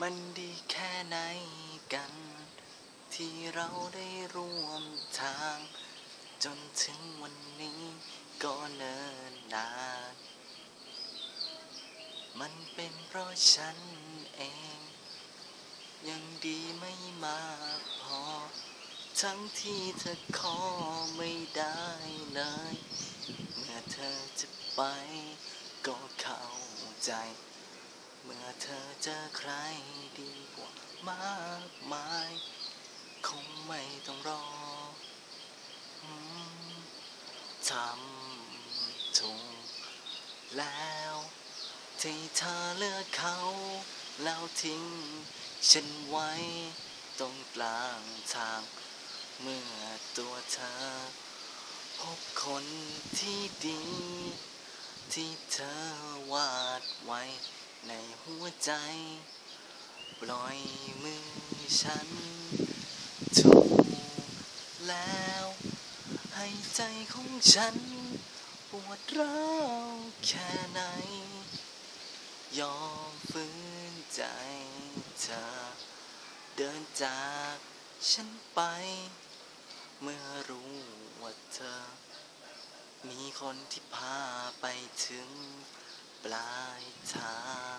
มันดีแค่ไหนกัน ที่เราได้ร่วมทาง จนถึงวันนี้ก็เนิ่นนาน มันเป็นเพราะฉันเอง ยังดีไม่มากพอ ทั้งที่เธอขอไม่ได้เลย เมื่อเธอจะไปก็เข้าใจ เธอเจอใครดีกว่ามากมาย คงไม่ต้องรอทำถูกแล้ว ที่เธอเลือกเขา แล้วทิ้ง ฉันไว้ ตรงกลางทาง เมื่อตัวเธอ พบคนที่ดี ที่เธอวาดไว้ ในหัวใจ ปล่อยมือฉันถูกแล้ว ให้ใจของฉัน ปวดร้าวแค่ไหน ยอมฝืนใจเธอ เดินจากฉันไป เมื่อรู้ว่าเธอ มีคนที่พาไปถึงปลายทาง